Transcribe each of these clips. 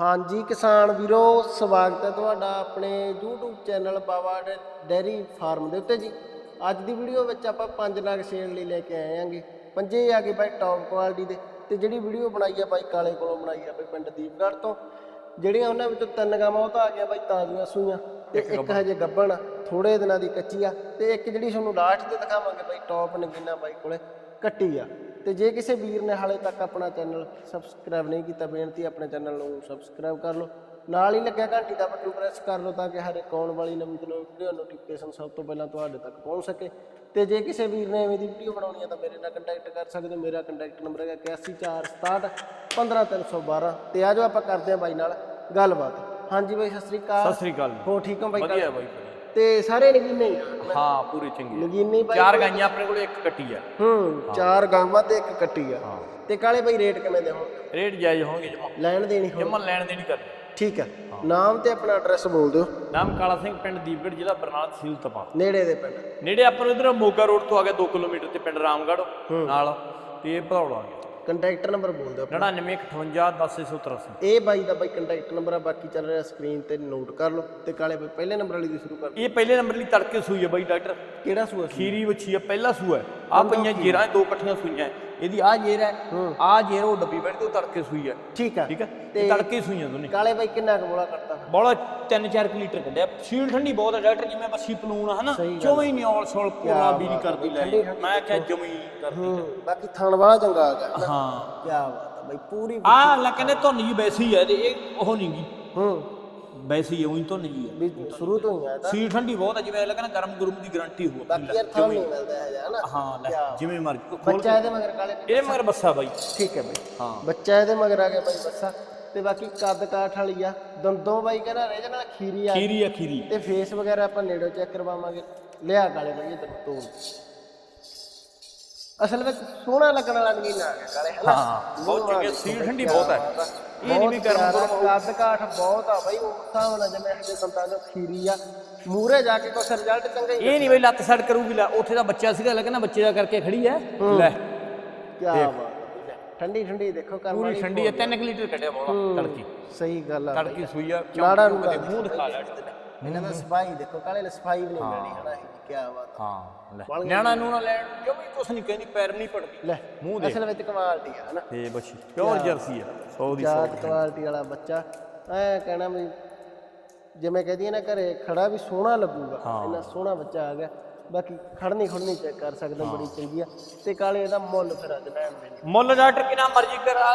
ਹਾਂਜੀ ਕਿਸਾਨ ਵੀਰੋ ਸਵਾਗਤ ਹੈ ਤੁਹਾਡਾ ਆਪਣੇ YouTube ਚੈਨਲ ਬਾਬਾ ਡ- ਡੇਅਰੀ ਫਾਰਮ ਦੇ ਉੱਤੇ ਜੀ। ਅੱਜ ਦੀ ਵੀਡੀਓ ਵਿੱਚ ਆਪਾਂ ਪੰਜ ਨਗ ਸੇਲ ਲਈ ਲੈ ਕੇ ਆਏ ਆਂਗੇ ਪੰਜੇ ਆ ਗਏ ਬਾਈ ਟੌਪ ਕੁਆਲਿਟੀ ਦੇ। ਤੇ ਜਿਹੜੀ ਵੀਡੀਓ ਬਣਾਈ ਆ ਬਾਈ ਕਾਲੇ ਕੋਲੋਂ ਬਣਾਈ ਆ ਬਾਈ ਪਿੰਡ ਦੀਪਗੜ੍ਹ ਤੋਂ। ਜਿਹੜੀਆਂ ਉਹਨਾਂ ਵਿੱਚੋਂ ਤਿੰਨ ਗਾਵਾਂ ਉਹ ਤਾਂ ਆ ਗਈਆਂ ਬਾਈ ਤਾਜ਼ੀਆਂ ਸੂਈਆਂ। ਤੇ ਇੱਕ ਹਜੇ ਗੱਭਣ ਥੋੜੇ ਦਿਨਾਂ ਦੀ ਕੱਚੀ ਆ। ਤੇ ਇੱਕ ਜਿਹੜੀ ਤੁਹਾਨੂੰ ਲਾਸਟ ਤੇ ਦਿਖਾਵਾਂਗੇ ਬਾਈ ਟੌਪ ਨਗੀਨਾ ਬਾਈ ਕੋਲੇ ਕੱਟੀ ਆ। ਤੇ ਜੇ ਕਿਸੇ ਵੀਰ ਨੇ ਹਾਲੇ ਤੱਕ ਆਪਣਾ ਚੈਨਲ ਸਬਸਕ੍ਰਾਈਬ ਨਹੀਂ ਕੀਤਾ ਬੇਨਤੀ ਆਪਣੇ ਚੈਨਲ ਨੂੰ ਸਬਸਕ੍ਰਾਈਬ ਕਰ ਲਓ। ਨਾਲ ਹੀ ਲੱਗਿਆ ਘੰਟੀ ਦਾ ਬਟਨ ਪ੍ਰੈਸ ਕਰ ਲਓ ਤਾਂ ਕਿ ਹਰ ਇੱਕ ਆਉਣ ਵਾਲੀ ਨਵੀਂ ਤੋਂ ਨਵੀਂ ਵੀਡੀਓ ਨੋਟੀਫਿਕੇਸ਼ਨ ਸਭ ਤੋਂ ਪਹਿਲਾਂ ਤੁਹਾਡੇ ਤੱਕ ਪਹੁੰਚ ਸਕੇ। ਤੇ ਜੇ ਕਿਸੇ ਵੀਰ ਨੇ ਐਵੇਂ ਦੀ ਵੀਡੀਓ ਬਣਾਉਣੀ ਹੈ ਤਾਂ ਮੇਰੇ ਨਾਲ ਕੰਟੈਕਟ ਕਰ ਸਕਦੇ ਹੋ। ਮੇਰਾ ਕੰਟੈਕਟ ਨੰਬਰ ਹੈਗਾ 8146 15312 ਤੇ ਆਜੋ ਆਪਾਂ ਕਰਦੇ ਹਾਂ ਬਾਈ ਨਾਲ ਗੱਲਬਾਤ। ਹਾਂਜੀ ਬਾਈ ਸਤਿ ਸ੍ਰੀ ਅਕਾਲ। ਸਤਿ ਸ੍ਰੀ ਅਕਾਲ ਹੋ ਠੀਕ ਹੋ ਬਾਈ? ਵਧੀਆ ਬਾਈ ਤੇ ਸਾਰੇ ਨਗੀਨੇ ਹੀ। ਪੂਰੇ ਚੰਗੇ ਨਗੀਨੇ ਬਾਈ ਚਾਰ ਗਾਈਆਂ ਆਪਣੇ ਕੋਲ ਇੱਕ ਕੱਟੀ ਆ। ਹੂੰ ਚਾਰ ਗਾਵਾਂ ਤੇ ਇੱਕ ਕੱਟੀ ਆ। ਤੇ ਕਾਲੇ ਬਾਈ ਰੇਟ ਕਿਵੇਂ ਦੇ ਹੋਣਗੇ ਰੇਟ ਜਾਇਜ਼ ਹੋਣਗੇ ਜਮਾ। ਲੈਣ ਦੇਣੀ ਹੋ ਜਮਾ ਲੈਣ ਦੇਣੀ ਕਰ ਠੀਕ ਹੈ। ਨਾਮ ਤੇ ਆਪਣਾ ਐਡਰੈਸ ਬੋਲ ਦਿਓ। ਨਾਮ ਕਾਲਾ ਸਿੰਘ ਪਿੰਡ ਦੀਪਗੜ੍ਹ ਜ਼ਿਲ੍ਹਾ ਬਰਨਾਲਾ ਤਹਿਸੀਲ ਤਪਾ। ਨੇੜੇ ਦੇ ਪਿੰਡ। ਨੇੜੇ ਆਪਾਂ ਨੂੰ ਇਧਰ ਮੋਗਾ ਰੋਡ ਤੋਂ ਆ ਗਿਆ 2 ਕਿਲੋਮੀਟਰ ਤੇ ਪਿੰਡ ਰਾਮਗੜ੍ਹ ਨਾਲ ਤੇ ਇਹ ਭਦੌੜ ਆ ਗਿਆ। ਕੰਟੈਕਟ ਨੰਬਰ ਬੋਲ ਦਿਓ 9958 ਇਹ ਬਾਈ ਦਾ ਬਾਈ ਕੰਟੈਕਟ ਨੰਬਰ ਆ ਬਾਕੀ ਚੱਲ ਰਿਹਾ ਸਕਰੀਨ ਤੇ ਨੋਟ ਕਰ ਲਓ ਤੇ ਕਾਲੇ ਬਾਈ ਪਹਿਲੇ ਨੰਬਰ ਵਾਲੀ ਦੀ ਸ਼ੁਰੂ ਕਰ ਇਹ ਪਹਿਲੇ ਨੰਬਰ ਲਈ ਤੜਕੇ ਸੂਈ ਹੈ ਬਾਈ ਡਾਕਟਰ। ਕਿਹੜਾ ਸੂਆ ਸੀ? ਖੀਰੀ ਵੱਛੀ ਆ ਪਹਿਲਾ ਸੂਆ ਹੈ। ਆ ਪਈਆਂ ਜੇਰਾਂ ਦੋ ਇਕੱਠੀਆਂ ਸੂਈਆਂ ਹੈ। ਇਹਦੀ ਆ ਜੇਰ ਹੈ ਆ ਜੇਰ ਉਹ ਡੱਬੀ ਬੈਠ ਤੇ ਤੜਕੇ ਸੂਈ ਹੈ। ਠੀਕ ਆ। ਠੀਕ ਹੈ? ਤੜਕੇ ਹੀ ਸੂਈਆਂ ਦੋਨੇ। ਕਾਲੇ ਬਾਈ ਕਿੰਨਾ ਕੁ ਬੋਲਾ ਕਰਤਾ? ਬੋਲਾ 3-4 ਲੀਟਰ ਕੱਢਿਆ। ਸੀਲ ਠੰਡੀ ਬਹੁਤ ਹੈ ਡਾਕਟਰ ਜਿਵੇਂ ਬੱਸੀ ਪਲੂਣ ਆ ਹਨਾ? ਚੋਵੇਂ ਹੀ ਨਿਓਲ ਸੋਲ ਕੋਲਾ ਵੀ ਨਹੀਂ ਕਰਦੀ ਲੈ ਮੈਂ ਕਿਹਾ ਜਮੀ ਕਰਦੀ ਹੂੰ। ਬਾਕੀ ਥਣ ਵਾਲਾ ਚੰਗਾ ਆ ਗਿਆ। ਹਾਂ। ਕੀ ਬਾਤ ਆ ਬਾਈ ਪੂਰੀ ਆ ਲੈ ਕਹਿੰਦੇ ਧੁੰਨ ਜੀ ਵੈਸੀ ਹੀ ਹੈ ਤੇ ਇਹ ਉਹ ਨਹੀਂ ਗੀ। ਹੂੰ। ਵੈਸੀ ਹੀ ਉਹੀ ਧੁੰਨ ਜੀ ਹੈ ਵੀ ਸ਼ੁਰੂ ਤੋਂ ਹੀ ਆ ਤਾਂ। ਸੀਲ ਠੰਡੀ ਬਹੁਤ ਹੈ ਜਿਵੇਂ ਲੱਗਣਾ ਗਰਮ ਗਰਮ ਦੀ ਗਾਰੰਟੀ ਹੋ ਬਾਕੀ ਯਾਰ ਥਣ ਨਹੀਂ ਮਿਲਦਾ ਹੈ ਹਨਾ? ਹਾਂ ਲੈ ਜਿਵੇਂ ਮਰਜ਼ੀ। ਖੋਲ ਬੱਚਾ ਇਹਦੇ ਮਗਰ ਕਾਲੇ ਇਹ ਮਗਰ ਬੱਸਾ ਬਾਈ। ਠੀਕ ਹੈ ਬਾਈ। ਹਾਂ। ਬੱਚਾ ਇਹਦੇ ਮਗਰ ਆ ਗਿਆ ਬਾਈ ਬੱਸਾ। ਤੇ ਬਾਕੀ ਕੱਦ ਕਾਠ ਵਾਲੀ ਆ ਦੰਦੋਂ ਬਾਈ ਕਹਿੰਦਾ ਇਹਦੇ ਨਾਲ ਖੀਰੀ ਆ। ਖੀਰੀ ਆ ਖੀਰੀ। ਤੇ ਫੇਸ ਵਗੈਰਾ ਆਪਾਂ ਨੇੜੋਂ ਚੈੱਕ ਕਰਵਾਵਾਂਗੇ। ਲਿਆ ਕਾਲੇ ਬਾਈ ਇਧਰ ਤੋਂ ਅਸਲ ਵਿੱਚ ਸੋਹਣਾ ਲੱਗਣ ਵਾਲਾ ਨਹੀਂ ਆ ਗਿਆ ਕਾਲੇ ਹਨਾ? ਹਾਂ ਬਹੁਤ ਚੰਗੀ ਸੀਲ ਠੰਡੀ ਬਹੁਤ ਹੈ ਇਹ ਨਹੀਂ ਵੀ ਗਰਮ ਗਰਮ ਕੱਦ ਕਾਠ ਬਹੁਤ ਆ ਬਾਈ ਉਹ ਹਿਸਾਬ ਨਾਲ ਜਿਵੇਂ ਇਹਦੇ ਦੰਦਾਂ ਦਾ ਖੀਰੀ ਆ। ਮੂਰੇ ਜਾ ਕੇ ਕੁਛ ਰਿਜ਼ਲਟ ਚੰਗਾ ਹੀ ਇਹ ਨਹੀਂ ਬਈ ਲੱਤ ਸੜ ਕਰੂਗੀ ਲੈ ਉੱਥੇ ਦਾ ਬੱਚਾ ਸੀਗਾ ਲੱਗਣਾ ਬੱਚੇ ਦਾ ਕਰਕੇ ਖੜੀ ਹੈ। ਲੈ ਕੀ ਬਾਤ। ਠੰਡੀ ਠੰਡੀ ਦੇਖੋ ਕਰਨ ਪੂਰੀ ਵਾਲੀ ਠੰਡੀ ਹੈ 3 ਲੀਟਰ ਕੱਢਿਆ ਬੋਲਾ ਤੜਕੀ। ਸਹੀ ਗੱਲ ਆ ਤੜਕੀ ਸੂਈ ਆ ਲਾੜਾ ਨੂੰ ਦੇ ਮੂੰਹ ਦਿਖਾ ਲੈ ਇਹਨਾਂ ਦਾ ਸਫ਼ਾਈ ਦੇਖੋ ਕਾਲੇ ਨੇ ਸਫ਼ਾਈ ਵੀ ਨਹੀਂ ਮਿਲਣੀ ਹਨਾ ਕੀ ਬਾਤ ਆ। ਹਾਂ ਲੈ। ਨਿਆਣਾ ਨੂੰ ਨਾ ਲੈਣ ਕਿਉਂ ਵੀ ਕੁਛ ਨਹੀਂ ਕਹਿੰਦੀ ਪੈਰ ਨਹੀਂ ਪੜਦੀ ਲੈ ਮੂੰਹ ਦੇ ਅਸਲ ਵਿੱਚ ਕੁਆਲਿਟੀ ਆ ਹਨਾ? ਤੇ ਬੱਚੀ ਪਿਓਰ ਜਰਸੀ ਆ? 100 ਦੀ 100 ਜਾਤ ਕੁਆਲਿਟੀ ਵਾਲਾ ਬੱਚਾ। ਐ ਕਹਿਣਾ ਵੀ ਜਿਵੇਂ ਕਹਦੀ ਨਾ ਘਰੇ ਖੜਾ ਵੀ ਸੋਹਣਾ ਲੱਗੂਗਾ। ਇੰਨਾ ਸੋਹਣਾ ਬੱਚਾ ਆ ਗਿਆ। ਬਾਕੀ ਖੜਨੀ ਖੜਨੀ ਚੈੱਕ ਕਰ ਸਕਦੇ ਬੜੀ ਚੰਗੀ ਆ। ਤੇ ਕਾਲੇ ਇਹਦਾ ਮੁੱਲ ਫਿਰ ਅੱਜ ਲੈਣ ਦੇ ਮੁੱਲ ਡਾਕਟਰ ਕਿਨਾ ਮਰਜ਼ੀ ਕਰਾ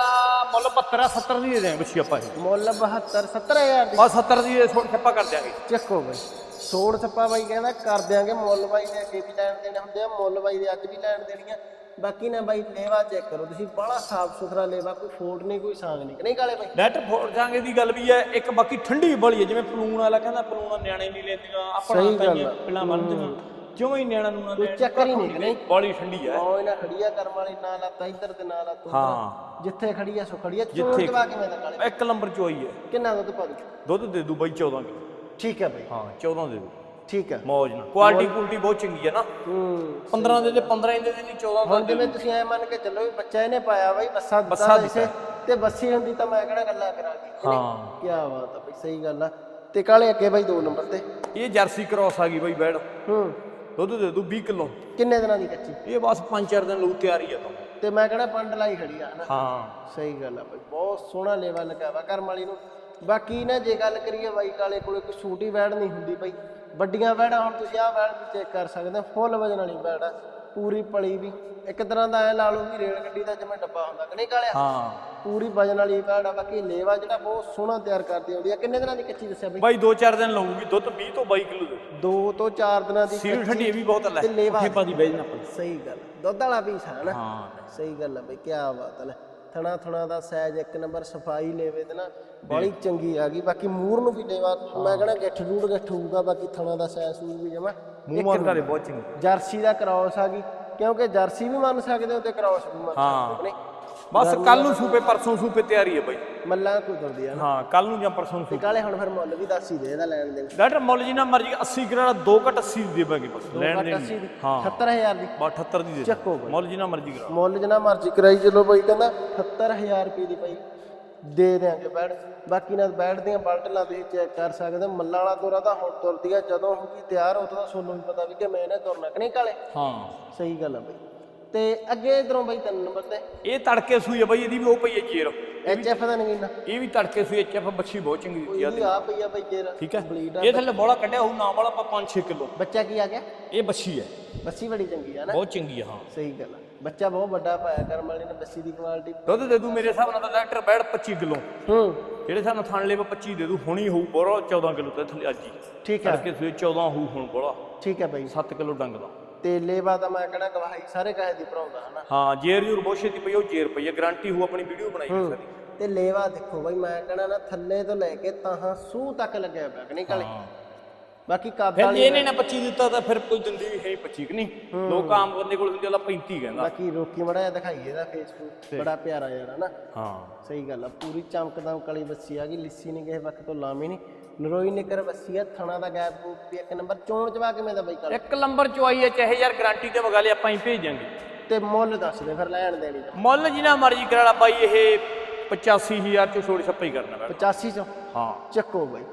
ਮੁੱਲ 72 70 ਦੀ ਦੇ ਦੇ ਬੱਚੀ ਆਪਾਂ ਇਹ। ਮੁੱਲ 72 70000 ਦੀ। ਬਸ 70 ਦੀ ਛੋਟ ਛੱਪਾ ਕਰ ਦਿਆਂਗੇ। ਚੱਕੋ ਬਈ। ਸੋੜ ਛੱਪਾ ਬਾਈ ਕਹਿੰਦਾ ਕਰ ਦਿਆਂਗੇ ਮੁੱਲ ਬਾਈ ਦੇ ਅੱਗੇ ਵੀ ਲੈਣ ਦੇਣੇ ਹੁੰਦੇ ਆ ਮੁੱਲ ਬਾਈ ਦੇ ਅੱਜ ਵੀ ਲੈਣ ਦੇਣੀਆਂ ਬਾਕੀ ਨਾ ਬਾਈ ਲੇਵਾ ਚੈੱਕ ਕਰੋ ਤੁਸੀਂ ਬੜਾ ਸਾਫ਼ ਸੁਥਰਾ ਲੇਵਾ ਕੋਈ ਫੋਟ ਨਹੀਂ ਕੋਈ ਸਾਂਗ ਨਹੀਂ। ਨਹੀਂ ਕਾਲੇ ਬਾਈ? ਡਾਕਟਰ ਫੋੜ ਜਾਂਗੇ ਦੀ ਗੱਲ ਵੀ ਹੈ ਇੱਕ ਬਾਕੀ ਠੰਡੀ ਬੜੀ ਹੈ ਜਿਵੇਂ ਪਲੂਣ ਵਾਲਾ ਕਹਿੰਦਾ ਪਲੂਣਾ ਨਿਆਣੇ ਨਹੀਂ ਲੈਂਦੀਆਂ ਆਪਣਾ ਸਹੀ ਗੱਲ ਤਾਈਆਂ ਆ। ਪਿਲਾਂ ਬੰਨਦੀਆਂ ਜਿਉਂ ਹੀ ਨਿਆਣਾ ਨੂੰ ਨਾ ਕੋਈ ਚੱਕਰ ਹੀ ਨਹੀਂ ਨਹੀਂ ਬੜੀ ਠੰਡੀ ਹੈ ਉਹ ਇਹਨਾਂ ਖੜੀਆ ਕਰਮ ਵਾਲੀ ਨਾ ਲੱਤ ਇੱਧਰ ਤੇ ਨਾ ਲੱਤ ਉੱਧਰ ਹਾਂ। ਜਿੱਥੇ ਖੜੀ ਆ ਸੋ ਖੜੀ ਆ। ਚੋਣ ਜਵਾ ਕਿਵੇਂ ਦਾ ਕਾਲੇ ਇੱਕ ਨੰਬਰ ਚ ਹੋਈ ਹੈ ਕਿੰਨਾ ਦੁੱਧ ਪਾ ਦੂ? ਦੁੱਧ ਦੇ ਦੂ ਬਾਈ 14 ਕਿਲੋ। ਠੀਕ ਹੈ ਬਾਈ। ਹਾਂ 14 ਦੇ ਦੂ। ਠੀਕ ਹੈ ਮੌਜ ਨਾਲ। ਕੁਆਲਿਟੀ ਕੁਆਲਿਟੀ ਬਹੁਤ ਚੰਗੀ ਹੈ ਨਾ। ਹੂੰ। 15 ਦੇ ਦੇ 15 ਦੇ ਦੇ ਨਹੀਂ 14 ਹੁਣ ਜਿਵੇਂ ਤੁਸੀਂ ਐ ਮੰਨ ਕੇ ਚੱਲੋ ਵੀ ਬੱਚਾ ਇਹਨੇ ਪਾਇਆ ਬਾਈ ਬੱਸਾ ਬੱਸਾ ਦਿੱਤਾ। ਇਸੇ ਤੇ ਬੱਸੀ ਹੁੰਦੀ ਤਾਂ ਮੈਂ ਕਿਹੜਾ ਗੱਲਾਂ ਕਰਾਂਗੀ ਹਾਂ। ਕੀ ਬਾਤ ਆ ਬਈ ਸਹੀ ਗੱਲ ਆ। ਤੇ ਕਾਲੇ ਅੱਗੇ ਬਾਈ 2 ਨੰਬਰ ਤੇ। ਇਹ ਜਰਸੀ ਕ੍ਰਾਸ ਆ ਗਈ ਬਾਈ ਬੈੜ ਹੂੰ। ਦੁੱਧ ਦੇ ਦੂ 20 ਕਿਲੋ। ਕਿੰਨੇ ਦਿਨਾਂ ਦੀ ਕੱਚੀ? ਇਹ ਬਸ 5-4 ਦਿਨ ਲੂ ਤਿਆਰੀ ਆ ਤਾਂ। ਤੇ ਮੈਂ ਕਿਹੜਾ ਪੰਡ ਲਾਈ ਖੜੀ ਆ ਹਨਾ? ਹਾਂ। ਸਹੀ ਗੱਲ ਆ ਬਈ ਬਹੁਤ ਸੋਹਣਾ ਲੇਵਾ ਲੱਗਾ ਵਾ ਕਰਮ ਵਾਲੀ ਨੂੰ। ਬਾਕੀ ਨਾ ਜੇ ਗੱਲ ਕਰੀਏ ਬਾਈ ਕਾਲੇ ਕੋਲੇ ਕੋਈ ਛੋਟੀ ਵੈੜ ਨਹੀਂ ਹੁੰਦੀ ਬਈ। ਵੱਡੀਆਂ ਵੈੜਾਂ ਹੁਣ ਤੁਸੀਂ ਆਹ ਵੈੜ ਵੀ ਚੈੱਕ ਕਰ ਸਕਦੇ ਹੋ ਫੁੱਲ ਵਜਨ ਵਾਲੀ ਵੈੜ ਆ। ਪੂਰੀ ਪਲੀ ਵੀ ਇੱਕ ਤਰ੍ਹਾਂ ਦਾ ਐ ਲਾ ਲਓ ਵੀ ਰੇਲ ਗੱਡੀ ਦਾ ਜਿਵੇਂ ਡੱਬਾ ਹੁੰਦਾ ਕਿ ਨਹੀਂ ਕਾਲਿਆ? ਹਾਂ। ਪੂਰੀ ਵਜਨ ਵਾਲੀ ਆ ਬਾਕੀ ਲੇਵਾ ਜਿਹੜਾ ਬਹੁਤ ਸੋਹਣਾ ਤਿਆਰ ਕਰਦੀ ਆਉਂਦੀ ਆ। ਕਿੰਨੇ ਦਿਨਾਂ ਦੀ ਕੱਚੀ ਦੱਸਿਆ ਬਈ? ਬਾਈ 2-4 ਦਿਨ ਲਊਗੀ ਦੁੱਧ 20 ਤੋਂ 22 ਕਿਲੋ ਦੇ। ਦੋ ਤੋਂ ਚਾਰ ਦਿਨਾਂ ਦੀ ਸੀਲ ਠੰਡੀ ਇਹ ਵੀ ਬਹੁਤ ਲੈ। ਤੇ ਲੇਵਾ ਖੇਪਾ ਦੀ ਵੇਜਣਾ ਆਪਾਂ। ਸਹੀ ਗੱਲ। ਦੁੱਧ ਵਾਲਾ ਪੀਸ ਹੈ ਨਾ। ਹਾਂ। ਸਹੀ ਗੱਲ ਹੈ ਬਈ ਕੀ ਬਾਤ ਹੈ ਲੈ। ਥਣਾ ਥਣਾ ਦਾ ਸਾਈਜ਼ ਇੱਕ ਨੰਬਰ ਸਫ਼ਾਈ ਲੇਵੇ ਤੇ ਨਾ ਬੜੀ ਚੰਗੀ ਆ ਗਈ। ਬਾਕੀ ਮੂਰ ਨੂੰ ਵੀ ਲੇਵਾ ਮੈਂ ਕਹਣਾ ਗਿੱਠ ਰੂੜ ਗਿੱਠ ਹੋਊਗਾ ਬਾਕੀ ਥਣਾ ਦਾ ਸਾਈਜ਼ ਸੂਜ਼ ਵੀ ਜਮਾ। ਮੂੰਹ ਮਾਰ ਘਰੇ ਬਹੁਤ ਚੰਗੀ। ਜਰਸੀ ਦਾ ਕ੍ਰਾਸ ਆ ਗਈ। ਕਿਉਂਕਿ ਜਰਸੀ ਵੀ ਮੰਨ ਸਕਦੇ ਹੋ ਤੇ ਕ੍ਰਾਸ ਵੀ ਮੰਨ। ਸਕਦੇ ਹੋ ਬਸ ਕੱਲ ਨੂੰ ਸੂਪੇ ਪਰਸੋਂ ਸੂਪੇ ਤਿਆਰੀ ਹੈ ਬਾਈ। ਮੱਲਾਂ ਕੋਈ ਤੁਰਦੀ ਆ ਨਾ। ਹਾਂ ਕੱਲ ਨੂੰ ਜਾਂ ਪਰਸੋਂ ਨੂੰ ਤੇ ਕਾਲੇ ਹੁਣ ਫਿਰ ਮੁੱਲ ਵੀ ਦੱਸ ਹੀ ਦੇ ਇਹਦਾ ਲੈਣ ਦੇਣ। ਡਾਕਟਰ ਮੁੱਲ ਜੀ ਨਾ ਮਰਜ਼ੀ 80 ਕਿਰਾਣਾ 2 ਘਟ 80 ਦੀ ਦੇਵਾਂਗੇ ਬਸ ਲੈਣ ਦੇਣ 80 ਦੀ। ਹਾਂ। 77000 ਦੀ। ਬਾ 78 ਦੀ ਦੇ ਚੱਕੋ ਬਾਈ। ਮੁੱਲ ਜੀ ਨਾ ਮਰਜ਼ੀ ਕਰਾ ਮੁੱਲ ਜਿੰਨਾ ਮਰਜ਼ੀ ਕਰਾਈ ਚਲੋ ਬਈ ਕਹਿੰਦਾ 77000 ਰੁਪਏ ਦੀ ਪਈ ਦੇ ਦਿਆਂਗੇ ਬੈਡ ਬਾਕੀ ਨਾਲ ਬੈਡ ਦੀਆਂ ਬਲਟਲਾਂ ਤੁਸੀਂ ਚੈੱਕ ਕਰ ਸਕਦੇ ਹੋ। ਮੱਲਾਂ ਵਾਲਾ ਤੋਰਾ ਤਾਂ ਹੁਣ ਤੁਰਦੀ ਆ। ਜਦੋਂ ਹੋਊਗੀ ਤਿਆਰ ਉਦੋਂ ਤਾਂ ਤੁਹਾਨੂੰ ਵੀ ਪਤਾ ਵੀ ਕਿ ਮੈਂ ਇਹਨੇ ਤੁਰਨਾ ਕਿ ਨਹੀਂ ਕਾਲੇ? ਹਾਂ। ਸਹੀ ਗੱਲ ਆ ਬਈ। ਤੇ ਅੱਗੇ ਇਧਰੋਂ ਬਈ ਤਿੰਨ ਨੰਬਰ ਤੇ। ਇਹ ਤੜਕੇ ਸੂਈ ਆ ਬਈ ਇਹਦੀ ਵੀ ਉਹ ਪਈ ਹੈ ਜੇਰ ਐਚ ਐਫ ਦਾ ਨਗੀਨਾ ਇਹ ਵੀ ਤੜਕੇ ਸੂਈ ਐਚਐਫ ਬੱਚੀ ਬਹੁਤ ਚੰਗੀ ਦਿੱਤੀ ਆ ਇਹਦੀ ਆ ਪਈ ਆ ਬਈ ਜੇਰ ਠੀਕ ਹੈ ਇਹ ਥੱਲੇ ਬੋਲਾ ਕੱਢਿਆ ਉਹ ਨਾਮ ਵਾਲਾ ਆਪਾਂ 5-6 ਕਿਲੋ। ਬੱਚਾ ਕੀ ਆ ਗਿਆ? ਇਹ ਬੱਚੀ ਹੈ ਬੱਸੀ ਬੜੀ ਚੰਗੀ ਆ ਨਾ। ਬਹੁਤ ਚੰਗੀ ਆ ਹਾਂ। ਸਹੀ ਗੱਲ ਆ। ਬੱਚਾ ਬਹੁਤ ਵੱਡਾ ਪਾਇਆ ਕਰਮ ਵਾਲੀ ਨੇ ਬੱਸੀ ਦੀ ਕੁਆਲਿਟੀ। ਦੁੱਧ ਦੇ ਦੂ ਮੇਰੇ ਹਿਸਾਬ ਨਾਲ ਤਾਂ ਡਾਕਟਰ ਬੈੜ 25 ਕਿਲੋ। ਹੂੰ। ਜਿਹੜੇ ਸਾਨੂੰ ਥਣ ਲੇਵਾ 25 ਦੇ ਦੂ ਹੁਣੀ ਹੋਊ ਬੋਰਾ 14 ਕਿਲੋ ਤੇ ਥੱਲੇ ਅੱਜ ਹੀ। ਠੀਕ ਹੈ ਤੜਕੇ ਸੂਈ 14 ਹੋਊ ਹੁਣ ਬੋਲਾ। ਠੀਕ ਹੈ ਬਈ। 7 ਕਿਲੋ ਡੰਗ ਦਾ। ਤੇ ਲੇਵਾ ਤਾਂ ਮੈਂ ਕਹਣਾ ਗਵਾਹੀ ਸਾਰੇ ਕਹੇ ਦੀ ਭਰਾਉਂਦਾ ਹਨਾ। ਹਾਂ ਜੇਰ ਜੂਰ ਬਹੁਤ ਛੇਤੀ ਪਈ ਉਹ ਜੇਰ ਪਈ ਹੈ ਗਾਰੰਟੀ ਹੋਊ ਆਪਣੀ ਵੀਡੀਓ ਬਣਾਈ ਸਾਰੀ। ਤੇ ਲੇਵਾ ਦੇਖੋ ਬਈ ਮੈਂ ਕਹਣਾ ਨਾ ਥੱਲੇ ਤੋਂ ਲੈ ਕੇ ਤਾਹਾਂ ਸੂਹ ਤੱਕ ਲੱਗਿਆ ਪਿਆ ਕਿ ਨਹੀਂ ਕਾਲੇ? ਹਾਂ ਬਾਕੀ ਕੱਦ ਫਿਰ ਵਾਲੀ ਇਹਨੇ ਨਾ 25 ਦਿੱਤਾ ਤਾਂ ਫਿਰ ਕੋਈ ਦਿੰਦੀ ਵੀ ਹੈ ਹੀ 25 ਕਿ ਨਹੀਂ? ਲੋਕ ਆਮ ਬੰਦੇ ਕੋਲ ਹੁੰਦੇ ਉਹਦਾ 35 ਕਹਿੰਦਾ। ਬਾਕੀ ਰੋਕੀ ਮੜਾ ਜਿਹਾ ਦਿਖਾਈਏ ਇਹਦਾ ਫੇਸਬੁੱਕ ਬੜਾ ਪਿਆਰਾ ਯਾਰ ਹਨਾ? ਹਾਂ। ਸਹੀ ਗੱਲ ਆ ਪੂਰੀ ਚਮਕਦਮ ਕਲੀ ਬੱਸੀ ਆ ਗਈ ਲਿੱਸੀ ਨਹੀਂ ਕਿਸੇ ਵਕਤ ਤੋਂ ਲਾਮੀ ਨਹੀਂ ਨਰੋਈ ਨਿਕਰ ਬੱਸੀ ਆ ਥਣਾ ਦਾ ਗੈਪ ਗੂਪ ਵੀ ਇੱਕ ਨੰਬਰ ਚੋਣ ਚਵਾ ਕਿਵੇਂ ਦਾ ਬਈ ਕਾਲੇ ਇੱਕ ਨੰਬਰ ਚੁਆਈ ਹੈ ਚਾਹੇ ਯਾਰ ਗਾਰੰਟੀ ਤੇ ਮਗਾ ਲਿਆ ਆਪਾਂ ਹੀ ਭੇਜ ਦਿਆਂਗੇ ਤੇ ਮੁੱਲ ਦੱਸ ਦੇ ਫਿਰ ਲੈਣ ਦੇਣੀ ਦਾ। ਮੁੱਲ ਜਿਨਾ ਮਰਜ਼ੀ ਕਰਾਲਾ ਬਾਈ ਇਹ 85000 ਚ ਛੋੜੀ ਛੱਪਾ ਹੀ ਕਰਨਾ ਮੈਂ 85 ਚੋਂ? ਹਾਂ। ਚੱਕੋ ਬਈ।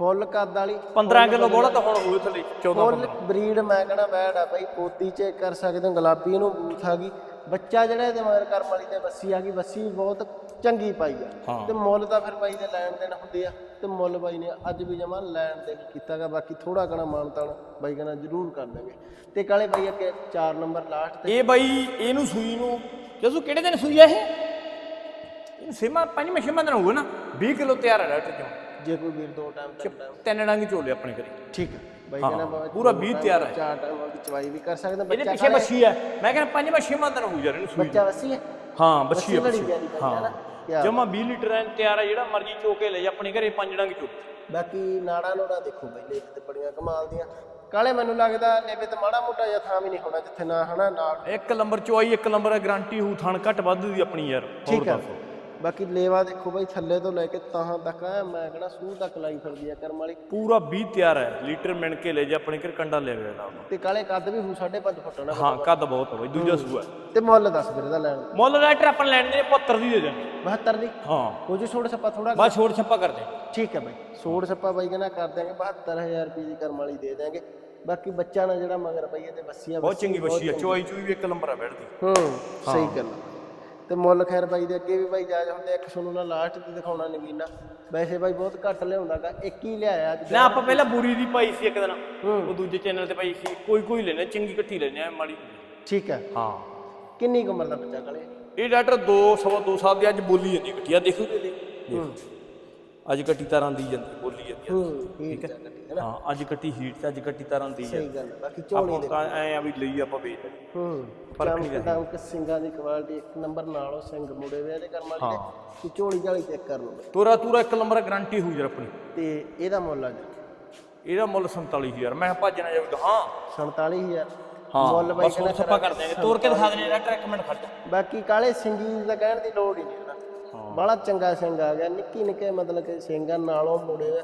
ਫੁੱਲ ਕੱਦ ਵਾਲੀ। 15 ਕਿਲੋ ਬੋਲਾ ਤਾਂ ਹੁਣ ਹੋਊ ਥੱਲੇ। 14 ਫੁੱਲ ਬਰੀਡ ਮੈਂ ਕਹਣਾ ਬੈੜ ਆ ਬਈ ਪੋਤੀ ਚੈੱਕ ਕਰ ਸਕਦੇ ਹੋ ਗੁਲਾਬੀ ਨੂੰ ਬੂਥ ਆ ਗਈ। ਬੱਚਾ ਜਿਹੜਾ ਇਹਦੇ ਮਗਰ ਕਰਮ ਵਾਲੀ ਤੇ ਬੱਸੀ ਆ ਗਈ ਬੱਸੀ ਬਹੁਤ ਚੰਗੀ ਪਾਈ ਆ। ਤੇ ਮੁੱਲ ਤਾਂ ਫਿਰ ਬਾਈ ਦੇ ਲੈਣ ਦੇਣ ਹੁੰਦੇ ਆ ਤੇ ਮੁੱਲ ਬਾਈ ਨੇ ਅੱਜ ਵੀ ਜਮਾ ਲੈਣ ਦੇ ਕੀਤਾਗਾ ਬਾਕੀ ਥੋੜਾ ਕਣਾ ਮਾਨਤਾਨ ਬਾਈ ਕਹਣਾ ਜ਼ਰੂਰ ਕਰ ਦੇਵੇ ਤੇ ਕਾਲੇ ਬਾਈ ਅੱਗੇ 4 ਨੰਬਰ ਲਾਸਟ ਤੇ ਇਹ ਬਾਈ ਇਹਨੂੰ ਸੂਈ ਨੂੰ ਜਦੋਂ ਕਿਹੜੇ ਦਿਨ ਸੂਈ ਆ ਇਹ? ਇਹਨੂੰ ਸੇਮਾ ਪੰਜ ਮਸ਼ੀਮਾਂ ਦਿਨ ਹੋਊਗਾ ਨਾ 20 ਕਿਲੋ ਤਿਆਰ ਹੈ ਡਾਕਟਰ ਜੀ ਜੇ ਕੋਈ ਵੀਰ ਦੋ ਟਾਈਮ ਤਿੰਨ ਟਾਈਮ ਤਿੰਨ ਡੰਗ ਝੋਲੇ ਆਪਣੇ ਘਰੇ। ਠੀਕ ਹੈ। ਬਾਈ ਹਾਂ, ਕਹਿੰਦਾ ਪੂਰਾ 20 ਤਿਆਰ ਹੈ। ਚਾਰ ਟਾਈਮ ਦੀ ਚਵਾਈ ਵੀ ਕਰ ਸਕਦੇ ਇਹਦੇ ਬੱਚਾ ਪਿੱਛੇ ਬੱਛੀ ਹੈ। ਮੈਂ ਕਹਿੰਦਾ ਪੰਜ ਮਸ਼ੀਮਾਂ ਦਿਨ ਹੋਊ ਯਾਰ ਇਹਨੂੰ ਸੂਈ ਬੱਚਾ ਵਸੀ ਹੈ? ਹਾਂ ਬੱਛੀ ਹੈ ਪਿਆਰੀ ਪਾਈ ਹੈ। ਨਾ? ਕਿਆ ਜਮਾ 20 ਲੀਟਰ ਐਨ ਤਿਆਰ ਹੈ ਜਿਹੜਾ ਮਰਜ਼ੀ ਚੋ ਕੇ ਲੈ ਜਾ ਆਪਣੇ ਘਰੇ ਪੰਜ ਡੰਗ ਚੋ ਬਾਕੀ ਨਾੜਾ ਨੋੜਾ ਦੇਖੋ ਬਈ ਲੇਵੇ ਤੇ ਬੜੀਆਂ ਕਮਾਲ ਦੀਆਂ। ਕਾਲੇ ਮੈਨੂੰ ਲੱਗਦਾ ਲੇਵੇ ਤੇ ਮਾੜਾ ਮੋਟਾ ਜਿਹਾ ਥਾਂ ਵੀ ਨਹੀਂ ਹੋਣਾ ਜਿੱਥੇ ਨਾ ਹਨਾ ਨਾਲ। ਇੱਕ ਨੰਬਰ ਚੋਈ ਇੱਕ ਨੰਬਰ ਗਾਰੰਟੀ ਹੋਊ ਥਣ ਘੱਟ ਵੱਧ ਦੀ ਆਪਣੀ ਯਾਰ। ਹੋਰ ਠੀਕ ਹੈ। ਦੱਸੋ। ਬਾਕੀ ਲੇਵਾ ਦੇਖੋ ਬਈ ਥੱਲੇ ਤੋਂ ਲੈ ਕੇ ਤਾਹਾਂ ਤੱਕ ਆ ਮੈਂ ਕਹਿੰਦਾ ਸੂਹ ਤੱਕ ਲਾਈ ਫਿਰਦੀ ਆ ਕਰਮ ਵਾਲੀ। ਪੂਰਾ 20 ਤਿਆਰ ਹੈ ਲੀਟਰ ਮਿਣ ਕੇ ਲੈ ਜਾ ਆਪਣੇ ਘਰ ਕੰਡਾ ਲੈ ਨਾਲ। ਤੇ ਕਾਲੇ ਕੱਦ ਵੀ ਹੂ 5.5 ਫੁੱਟ ਨਾ ਹਾਂ ਕੱਦ ਬਹੁਤ ਹੈ ਬਈ ਦੂਜਾ ਸੂਆ ਤੇ ਮੁੱਲ ਦੱਸ ਵੀਰ ਦਾ ਲੈਣ। ਮੁੱਲ ਰਾਈਟਰ ਆਪਾਂ ਲੈਣ ਦੇ 75 ਦੀ ਦੇ ਦੇਣੀ 72 ਦੀ? ਹਾਂ। ਉਹ ਜੀ ਛੋੜ ਛੱਪਾ ਥੋੜਾ ਬਸ ਛੋੜ ਛੱਪਾ ਕਰ ਦੇ। ਠੀਕ ਹੈ ਬਾਈ ਛੋੜ ਛੱਪਾ ਬਾਈ ਕਹਿੰਦਾ ਕਰ ਦਿਆਂਗੇ 72000 ਰੁਪਏ ਦੀ ਕਰਮ ਵਾਲੀ ਦੇ ਦਿਆਂਗੇ। ਬਾਕੀ ਬੱਚਾ ਨਾ ਜਿਹੜਾ ਮਗਰ ਪਈ ਇਹਦੇ ਬੱਸੀਆਂ ਬਹੁਤ ਚੰਗੀ ਬੱਛੀ ਹੈ ਚੋਈ ਚੂਈ ਵੀ ਇੱਕ ਨੰਬਰ ਆ ਬੈਠਦੀ ਹੂੰ। ਸਹੀ ਗੱਲ ਆ। ਤੇ ਮੁੱਲ ਖੈਰ ਬਾਈ ਦੇ ਅੱਗੇ ਵੀ ਬਾਈ ਜਾਇਜ਼ ਹੁੰਦੇ ਇੱਕ ਤੁਹਾਨੂੰ ਨਾ ਲਾਸਟ ਤੇ ਦਿਖਾਉਣਾ ਨਗੀਨਾ ਵੈਸੇ ਬਾਈ ਬਹੁਤ ਘੱਟ ਲਿਆਉਂਦਾਗਾ ਇੱਕ ਹੀ ਲਿਆਇਆ ਅੱਜ ਨਾ ਆਪਾਂ ਪਹਿਲਾਂ ਬੂਰੀ ਦੀ ਪਾਈ ਸੀ ਇੱਕ ਦਿਨ। ਉਹ ਦੂਜੇ ਚੈਨਲ ਤੇ ਪਾਈ ਸੀ। ਕੋਈ ਕੋਈ ਲੈਣੇ ਚੰਗੀ ਇਕੱਠੀ ਲੈਣੇ ਆ ਮਾੜੀ ਠੀਕ ਹੈ ਹਾਂ। ਕਿੰਨੀ ਕੁ ਉਮਰ ਦਾ ਬੱਚਾ ਕਾਲੇ? ਇਹ ਡਾਕਟਰ 2 ਸਵਾ 2 ਸਾਲ ਦੀ ਅੱਜ ਬੋਲੀ ਜਾਂਦੀ ਇਕੱਠੀ। ਆ ਦੇਖੋ ਤੇ। ਅੱਜ ਕੱਟੀ ਤਾਰਾਂ ਦੀ ਜਾਂਦੀ ਬੋਲੀ ਜਾਂਦੀ ਆ। ਠੀਕ ਹੈ ਹਾਂ ਅੱਜ ਕੱਟੀ ਹੀਟ ਤੇ ਅੱਜ ਕੱਟੀ ਤਾਰਾਂ ਦੀ ਸਹੀ ਗੱਲ ਆ। ਬਾਕੀ ਝੋਲੀ ਆਪਾਂ ਐ ਆ ਵੀ ਲਈ ਆਪਾਂ ਵੇਚ ਦੇਣੀ। ਹੂੰ ਚਮਕ ਦਮਕ ਸਿੰਘਾਂ ਦੀ ਕੁਆਲਿਟੀ ਇੱਕ ਨੰਬਰ ਨਾਲ ਉਹ ਸਿੰਘ ਮੁੜੇ ਵੇ ਇਹਦੇ ਕਰਮ ਵਾਲੀ ਕਿ ਝੋਲੀ ਝਾਲੀ ਚੈੱਕ ਕਰ ਲਓ। ਤੋਰਾ ਤੂਰਾ ਇੱਕ ਨੰਬਰ ਗਾਰੰਟੀ ਹੋਊ ਯਾਰ ਆਪਣੀ। ਤੇ ਇਹਦਾ ਮੁੱਲ ਆ ਜੀ। ਇਹਦਾ ਮੁੱਲ 47000 ਮੈਂ ਕਿਹਾ ਭੱਜਣਾ ਜਾਊਗਾ ਹਾਂ। 47000 ਹਾਂ ਮੁੱਲ ਬਾਈ ਬਸ ਸੱਪਾ ਕਰ ਦਿਆਂਗੇ। ਤੋਰ ਕੇ ਦਿਖਾ ਦੇਣੇ ਡਾਕਟਰ ਇੱਕ ਮਿੰਟ ਖੜ ਜਾ। ਬਾਕੀ ਕਾਲੇ ਸਿੰਗੀ ਦਾ ਕਹਿਣ ਦੀ ਲੋੜ ਹੀ ਨਹੀਂ। ਬੜਾ ਚੰਗਾ ਸਿੰਘ ਆ ਗਿਆ ਨਿੱਕੀ ਨਿੱਕੇ ਮਤਲਬ ਕਿ ਸਿੰਘਾਂ ਨਾਲੋਂ ਮੁੜੇ ਹੋਏ।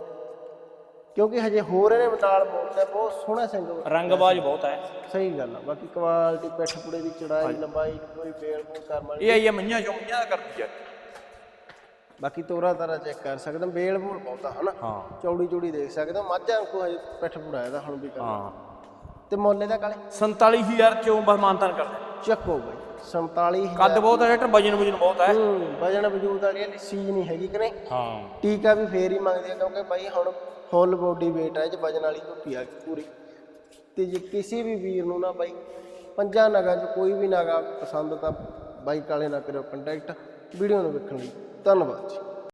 ਕਿਉਂਕਿ ਹਜੇ ਹੋਰ ਇਹਨੇ ਨਾਲ ਮੋੜਦਾ ਬਹੁਤ ਸੋਹਣਾ ਸਿੰਘ ਵਾ। ਰੰਗਬਾਜ਼ ਬਹੁਤ ਹੈ ਸਹੀ ਗੱਲ ਆ ਬਾਕੀ ਕੁਆਲਿਟੀ ਪਿੱਠ ਪੁੜੇ ਦੀ ਚੜਾਈ ਲੰਬਾਈ ਕੋਈ ਬੇਲ ਬੂਲ ਕਰਮ ਵਾਲੀ ਇਹ ਆਈ ਆ ਮਈਆਂ ਦਾ ਕਰਦੀ ਆ। ਬਾਕੀ ਤੋਰਾ ਤਾਰਾ ਚੈੱਕ ਕਰ ਸਕਦੇ ਹੋ, ਬੇਲ ਬੂਲ ਬਹੁਤਾ ਹਨਾ? ਹਾਂ। ਚੌੜੀ ਚੌੜੀ ਦੇਖ ਸਕਦੇ ਹੋ ਮੱਝਾਂ ਕੋ ਹਜੇ ਪਿੱਠ ਪੁੜਾ ਇਹਦਾ ਹੁਣ ਵੀ ਕਰਨਾ ਹਾਂ। ਤੇ ਮੁੱਲ ਇਹਦਾ ਕਾਲੇ 47000 ਚੋਂ ਬਸ ਮਾਨਤਾਨ ਕਰਦੇ ਚੱਕੋ ਬਾਈ। 47000 ਕੱਦ ਬਹੁਤ ਹੈ ਡਾਕਟਰ ਵਜਨ ਵਜਨ ਬਹੁਤ ਹੈ। ਵਜਨ ਵਜੂਦ ਵਾਲੀ ਇਹ ਸੀਜ ਨਹੀਂ ਹੈਗੀ ਕਿ ਨਹੀਂ? ਹਾਂ। ਟੀਕਾ ਵੀ ਫੇਰ ਹੀ ਮੰਗਦੇ ਆ ਕਿਉਂਕਿ ਬਾਈ ਹੁਣ ਫੁੱਲ ਬੋਡੀ weight ਹੈ 'ਚ ਵਜਨ ਵਾਲੀ ਝੁੱਟੀ ਆ ਗਈ ਪੂਰੀ। ਤੇ ਜੇ ਕਿਸੇ ਵੀ ਵੀਰ ਨੂੰ ਨਾ ਬਾਈ ਪੰਜਾਂ ਨਗਾਂ 'ਚ ਕੋਈ ਵੀ ਨਗਾ ਪਸੰਦ ਤਾਂ ਬਾਈ ਕਾਲੇ ਨਾਲ ਕਰਿਓ ਕੰਟੈਕਟ ਵੀਡੀਓ ਨੂੰ ਵੇਖਣ ਲਈ। ਧੰਨਵਾਦ ਜੀ।